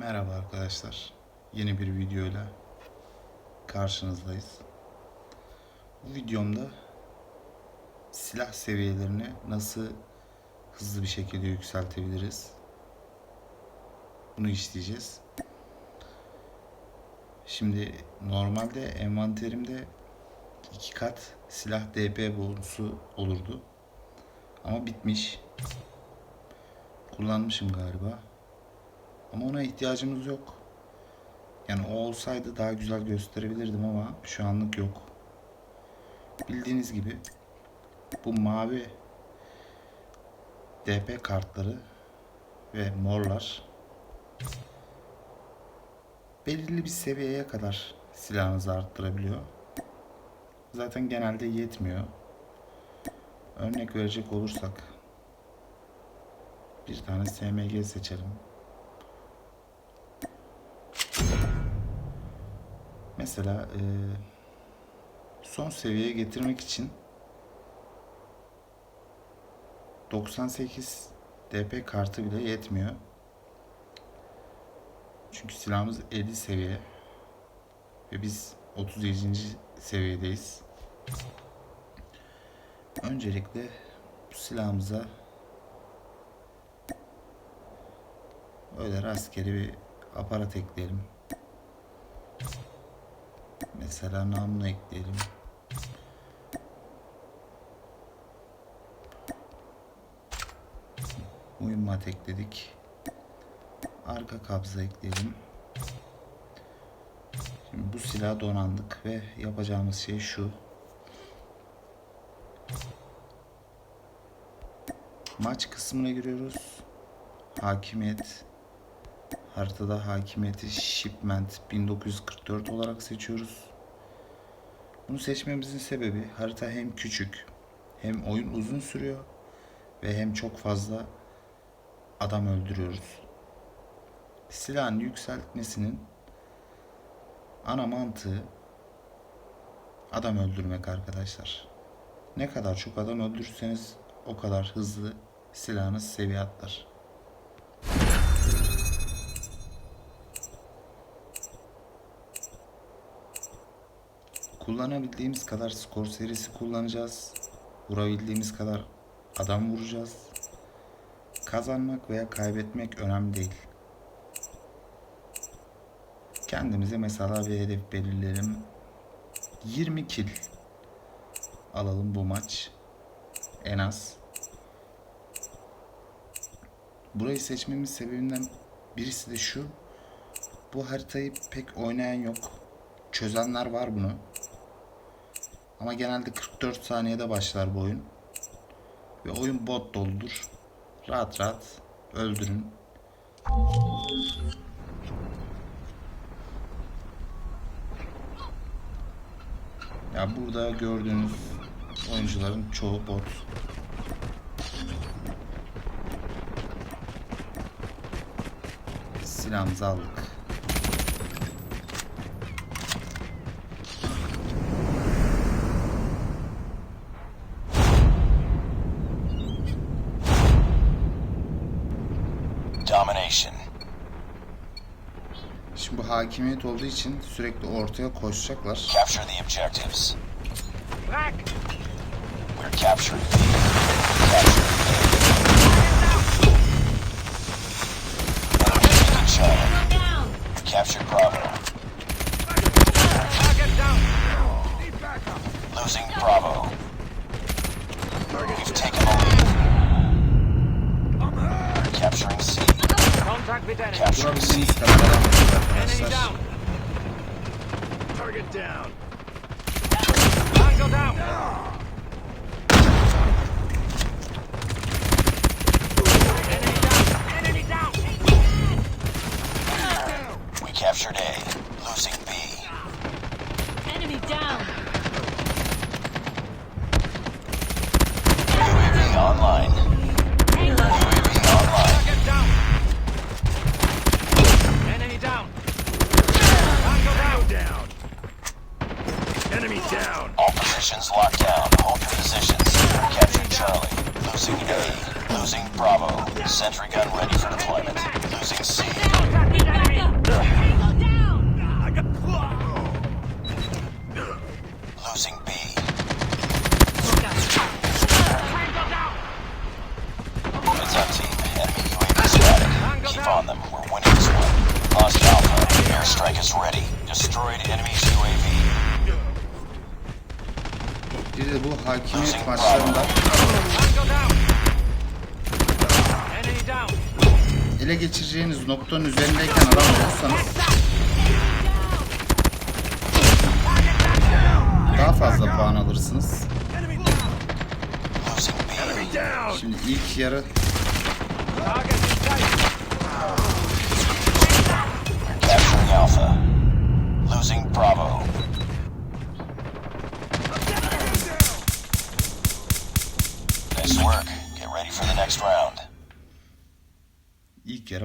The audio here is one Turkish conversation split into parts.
Merhaba arkadaşlar. Yeni bir videoyla karşınızdayız. Bu videomda silah seviyelerini nasıl hızlı bir şekilde yükseltebiliriz? Bunu işleyeceğiz. Şimdi normalde envanterimde iki kat silah DP bonusu olurdu. Ama bitmiş. Kullanmışım galiba. Ama ona ihtiyacımız yok. Yani o olsaydı daha güzel gösterebilirdim ama şu anlık yok. Bildiğiniz gibi bu mavi DP kartları ve morlar belirli bir seviyeye kadar silahınızı arttırabiliyor. Zaten genelde yetmiyor. Örnek verecek olursak bir tane SMG seçelim. Mesela e, son seviyeye getirmek için 98 DP kartı bile yetmiyor. Çünkü silahımız 50 seviye ve biz 37. seviyedeyiz. Öncelikle bu silahımıza öyle rastgele bir aparat ekleyelim. Mesela namlu ekleyelim. Mühimmat ekledik. Arka kabza ekleyelim. Şimdi bu silah donandık ve yapacağımız şey şu. Maç kısmına giriyoruz. Hakimiyet. Haritada hakimiyeti Shipment 1944 olarak seçiyoruz. Bunu seçmemizin sebebi harita hem küçük hem oyun uzun sürüyor ve hem çok fazla adam öldürüyoruz. Silahın yükseltmesinin ana mantığı adam öldürmek arkadaşlar. Ne kadar çok adam öldürürseniz o kadar hızlı silahınız seviye atlar. Kullanabildiğimiz kadar skor serisi kullanacağız. Vurabildiğimiz kadar adam vuracağız. Kazanmak veya kaybetmek önemli değil. Kendimize mesela bir hedef belirleyelim. 20 kill alalım bu maç. En az. Burayı seçmemin sebebinden birisi de şu. Bu haritayı pek oynayan yok. Çözenler var bunu. Ama genelde 44 saniyede başlar bu oyun. Ve oyun bot doludur. Rahat rahat öldürün. Ya burada gördüğünüz oyuncuların çoğu bot. Silahımızı aldık. Hakimiyet olduğu için sürekli ortaya koşacaklar. Capture the objectives. Black! We're capturing captured Bravo. Target down! Need backup! Losing Bravo. We've taken the lead. Capturing C. Contact with enemy. Capturing C. Vurabildiğiniz kadar adam vurun Enemy arkadaşlar. down! Target down! Tango down! Enemy down! Enemy down! We captured A. Losing B. Enemy down. UAV online. Positions locked down. Hold your positions. Captured Charlie. Losing A. Losing Bravo. Sentry gun ready for deployment. Losing C. Losing B. It's up team. Enemy UAV spotted. Keep on them. We're winning this one. Lost Alpha. Airstrike is ready. Destroyed enemy's UAV. Bir de bu hakimiyet maçlarında ele geçireceğiniz noktanın üzerindeyken adam olursanız daha fazla puan alırsınız. Şimdi ilk yarı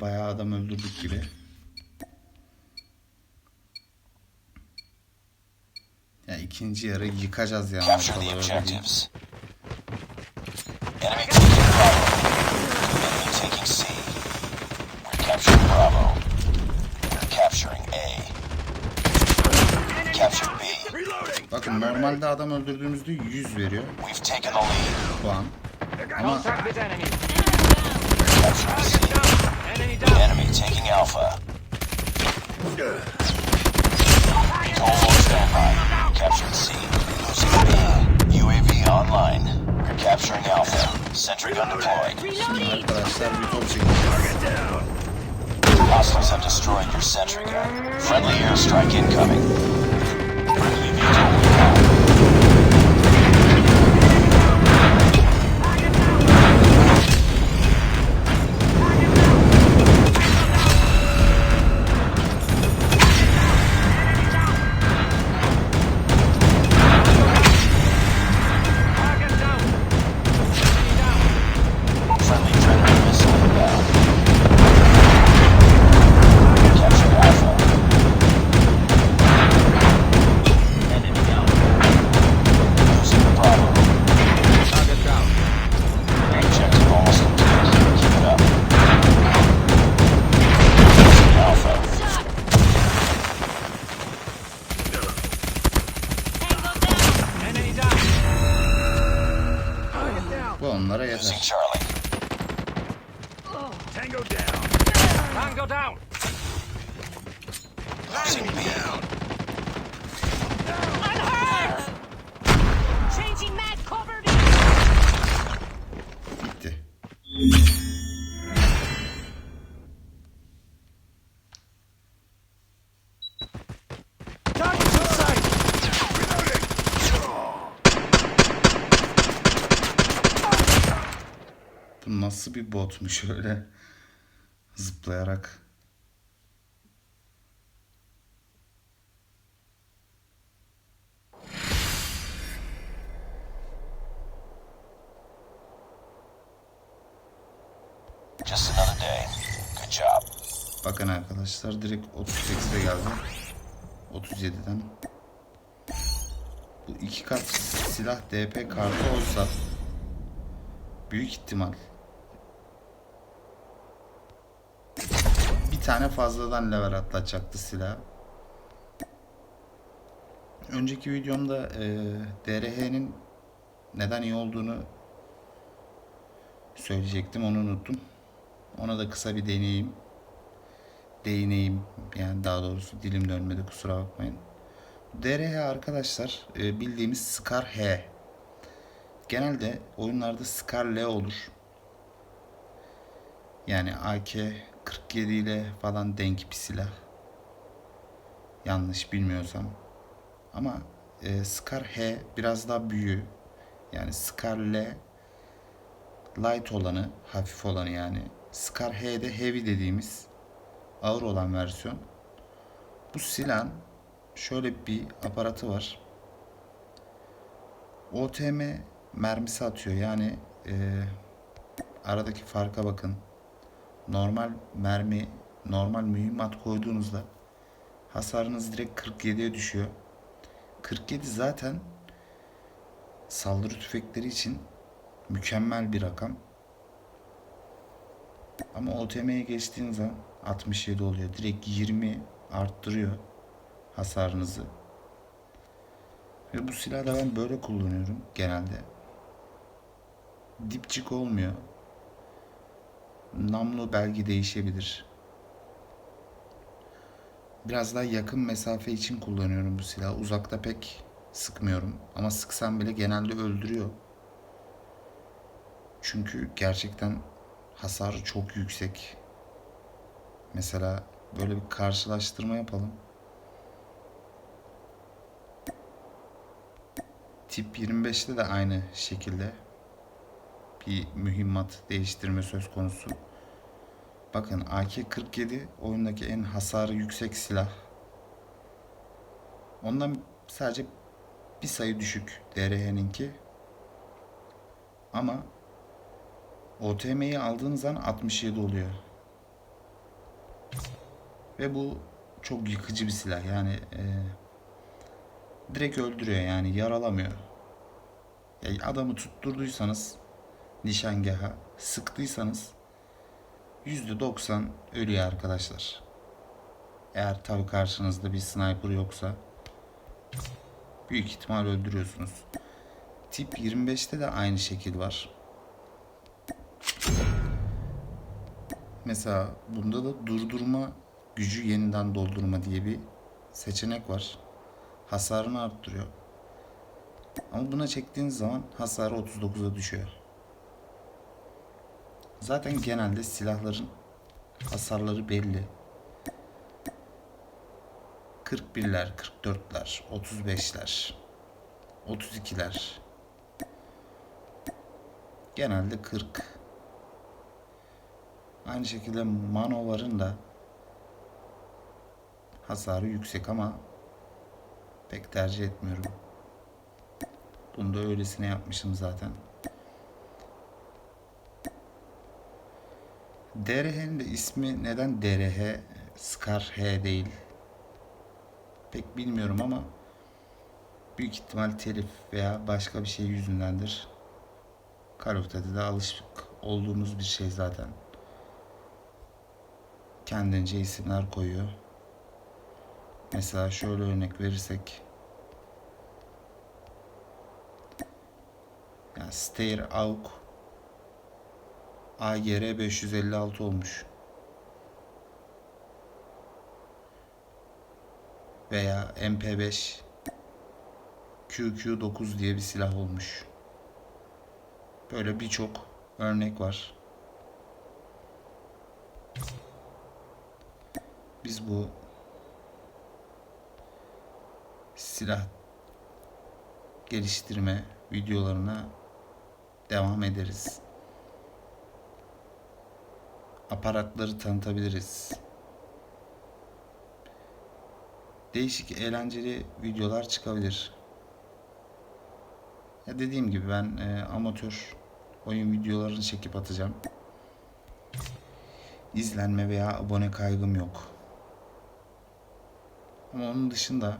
yarı bayağı adam öldürdük gibi. Ya ikinci yarı yıkacağız yani. Bakın normalde adam öldürdüğümüzde 100 veriyor. Puan. Ama enemy! Down! Down! Taking Alpha. Almost standby. Captured C. Losing B. UAV online. We're capturing Alpha. Sentry gun deployed. şimdi arkadaşlar bir. Hostiles have destroyed your sentry gun. Friendly airstrike incoming. Tango down! Tango down! Losing B. I'm hurt! Changing mag, cover! Bitti. Bu nasıl bir botmuş öyle zıplayarak. Just another day. Good job. Bakın arkadaşlar direkt 38'e geldi. 37'den. Bu iki kat silah DP kartı olsa büyük ihtimal bir tane fazladan level atlatacaktı silah. Önceki videomda e, DRH'nin neden iyi olduğunu söyleyecektim onu unuttum. Ona da kısa bir deneyeyim değineyim. Yani daha doğrusu dilim dönmedi kusura bakmayın. DRH arkadaşlar e, bildiğimiz Scar H. Genelde oyunlarda Scar L olur. Yani AK 47 ile falan denk bir silah. Yanlış bilmiyorsam. Ama e, Scar H biraz daha büyüğü. Yani Scar L light olanı, hafif olanı yani. Scar H'de heavy dediğimiz ağır olan versiyon. Bu silahın şöyle bir aparatı var. OTM mermisi atıyor. Yani e, aradaki farka bakın. Normal mermi, normal mühimmat koyduğunuzda hasarınız direkt 47'ye düşüyor. 47 zaten saldırı tüfekleri için mükemmel bir rakam. Ama OTM'ye geçtiğiniz zaman 67 oluyor. Direkt 20 arttırıyor hasarınızı. Ve bu silahı da ben böyle kullanıyorum genelde. Dipçik olmuyor. Namlu belki değişebilir. Biraz daha yakın mesafe için kullanıyorum bu silahı. Uzakta pek sıkmıyorum. Ama sıksam bile genelde öldürüyor. Çünkü gerçekten hasarı çok yüksek. Mesela böyle bir karşılaştırma yapalım. Tip 25'te de aynı şekilde bir mühimmat değiştirme söz konusu. Bakın AK-47 oyundaki en hasarı yüksek silah. Ondan sadece bir sayı düşük DRH'ninki. Ama OTM'yi aldığınız an 67 oluyor. Ve bu çok yıkıcı bir silah. Yani e, direkt öldürüyor yani yaralamıyor. Ya adamı tutturduysanız nişangaha sıktıysanız %90 ölüyor arkadaşlar. Eğer tabi karşınızda bir sniper yoksa büyük ihtimal öldürüyorsunuz. Tip 25'te de aynı şekil var. Mesela bunda da durdurma gücü yeniden doldurma diye bir seçenek var. Hasarını arttırıyor. Ama buna çektiğiniz zaman hasarı 39'a düşüyor. Zaten genelde silahların hasarları belli. 41'ler, 44'ler, 35'ler, 32'ler. Genelde 40. Aynı şekilde Manovar'ın da hasarı yüksek ama pek tercih etmiyorum. Bunu da öylesine yapmışım zaten. DRH'nin de ismi neden DRH Scar H değil? Pek bilmiyorum ama büyük ihtimal telif veya başka bir şey yüzündendir. Call of alışık olduğumuz bir şey zaten. Kendince isimler koyuyor. Mesela şöyle örnek verirsek yani Stair AUK AGR 556 olmuş. Veya MP5 QQ9 diye bir silah olmuş. Böyle birçok örnek var. Biz bu silah geliştirme videolarına devam ederiz. Aparatları tanıtabiliriz. Değişik eğlenceli videolar çıkabilir. Ya dediğim gibi ben e, amatör oyun videolarını çekip atacağım. İzlenme veya abone kaygım yok. Ama onun dışında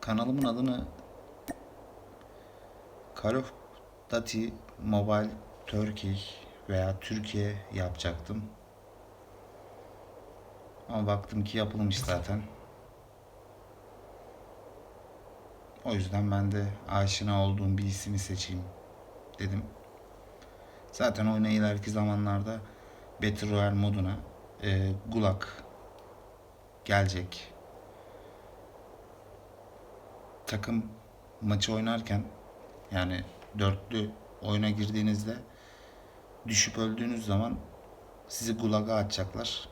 kanalımın adını Call of Duty Mobile Turkey veya Türkiye yapacaktım. Ama baktım ki yapılmış zaten. O yüzden ben de aşina olduğum bir ismi seçeyim dedim. Zaten oyuna ileriki zamanlarda Battle Royale moduna e, Gulag gelecek. Takım maçı oynarken yani dörtlü oyuna girdiğinizde düşüp öldüğünüz zaman sizi gulaga atacaklar.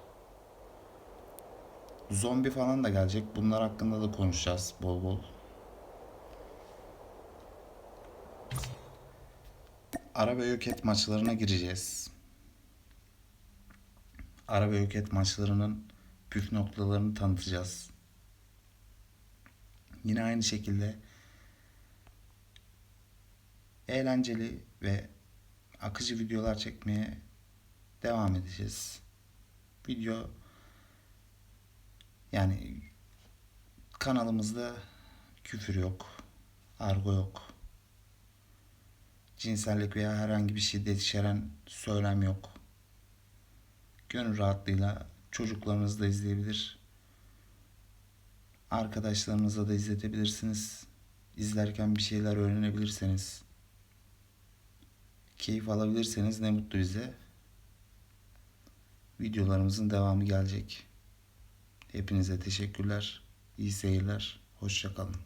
Zombi falan da gelecek. Bunlar hakkında da konuşacağız bol bol. Ara ve yok et maçlarına gireceğiz. Ara ve yok et maçlarının püf noktalarını tanıtacağız. Yine aynı şekilde eğlenceli ve akıcı videolar çekmeye devam edeceğiz. Video yani kanalımızda küfür yok, argo yok. cinsellik veya herhangi bir şiddet içeren söylem yok. Gönül rahatlığıyla çocuklarınız da izleyebilir. Arkadaşlarınıza da izletebilirsiniz. İzlerken bir şeyler öğrenebilirseniz, keyif alabilirseniz ne mutlu bize. Videolarımızın devamı gelecek. Hepinize teşekkürler. İyi seyirler. Hoşçakalın.